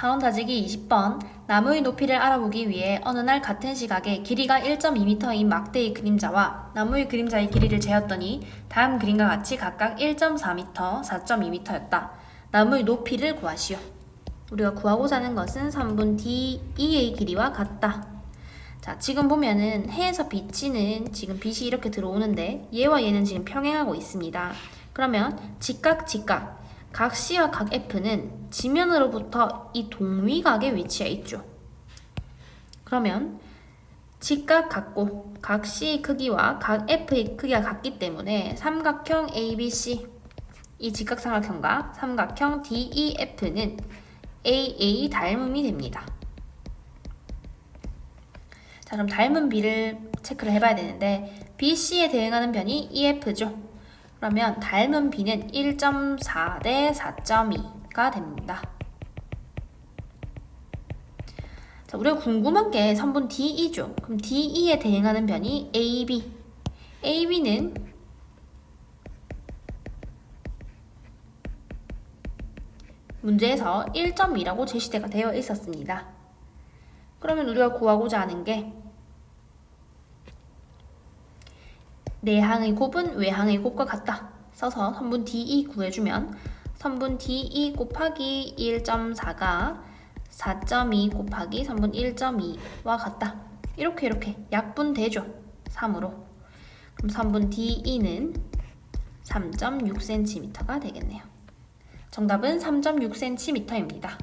단원 다지기 20번 나무의 높이를 알아보기 위해 어느 날 같은 시각에 길이가 1.2m인 막대의 그림자와 나무의 그림자의 길이를 재었더니 다음 그림과 같이 각각 1.4m, 4.2m였다. 나무의 높이를 구하시오. 우리가 구하고자 하는 것은 3분 D2의 길이와 같다. 자, 지금 보면은 해에서 비치는 지금 빛이 이렇게 들어오는데 얘와 얘는 지금 평행하고 있습니다. 그러면 직각 직각 각 C와 각 F는 지면으로부터 이 동위각에 위치해 있죠. 그러면 직각 같고 각 C의 크기와 각 F의 크기가 같기 때문에 삼각형 ABC 이 직각삼각형과 삼각형 DEF는 AA 닮음이 됩니다. 자, 그럼 닮은 B를 체크를 해봐야 되는데 BC에 대응하는 변이 EF죠. 그러면 닮은 B는 1.4 대 4.2가 됩니다. 자, 우리가 궁금한 게 선분 DE죠. 그럼 DE에 대응하는 변이 AB. AB는 문제에서 1.2라고 제시대가 되어 있었습니다. 그러면 우리가 구하고자 하는 게 내항의 곱은 외항의 곱과 같다. 써서 선분 DE 구해주면 선분 DE 곱하기 1.4가 4.2 곱하기 선분 1.2와 같다. 이렇게 이렇게 약분되죠. 3으로. 그럼 선분 DE는 3.6cm가 되겠네요. 정답은 3.6cm입니다.